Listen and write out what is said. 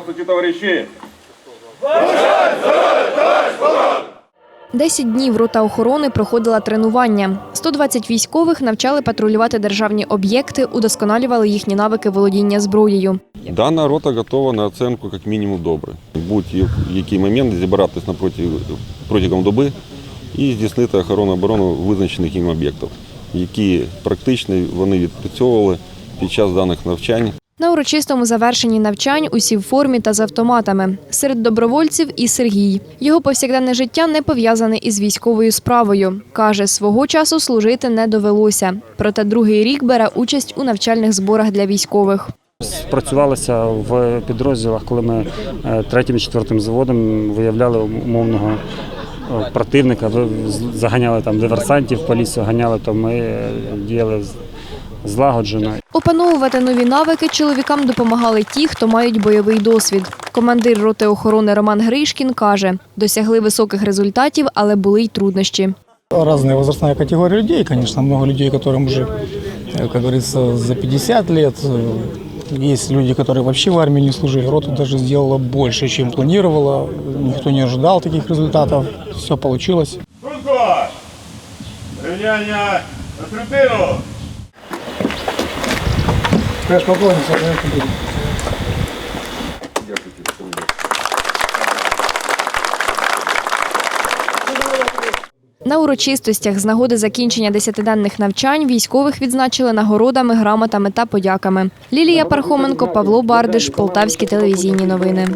Здравствуйте, товариші! Десять днів рота охорони проходила тренування. 120 військових навчали патрулювати державні об'єкти, удосконалювали їхні навики володіння зброєю. Дана рота готова на оценку як мінімум добре. Будь-який момент зібратись напроти, протягом доби і здійснити охорону оборону визначених їм об'єктів, які практично вони відпрацьовували під час даних навчань. На урочистому завершенні навчань усі в формі та з автоматами. Серед добровольців і Сергій. Його повсякденне життя не пов'язане із військовою справою. Каже, свого часу служити не довелося. Проте другий рік бере участь у навчальних зборах для військових. Спрацювалися в підрозділах, коли ми е, третім і четвертим заводом виявляли умовного е, противника, заганяли там диверсантів, поліцію ганяли, то ми е, діяли злагоджено. Опановувати нові навики чоловікам допомагали ті, хто мають бойовий досвід. Командир роти охорони Роман Гришкін каже, досягли високих результатів, але були й труднощі. Разная возрастная категория людей, конечно, много людей, которым уже, э, как говорится, за 50 лет. Э, Есть люди, которые вообще в армии не служили. Рота даже сделала больше, чем планировала. Никто не ожидал таких результатов. Все получилось. Струнко! Рівняння на третину! На урочистостях з нагоди закінчення десятиденних навчань військових відзначили нагородами, грамотами та подяками. Лілія Пархоменко, Павло Бардиш, Полтавські телевізійні новини.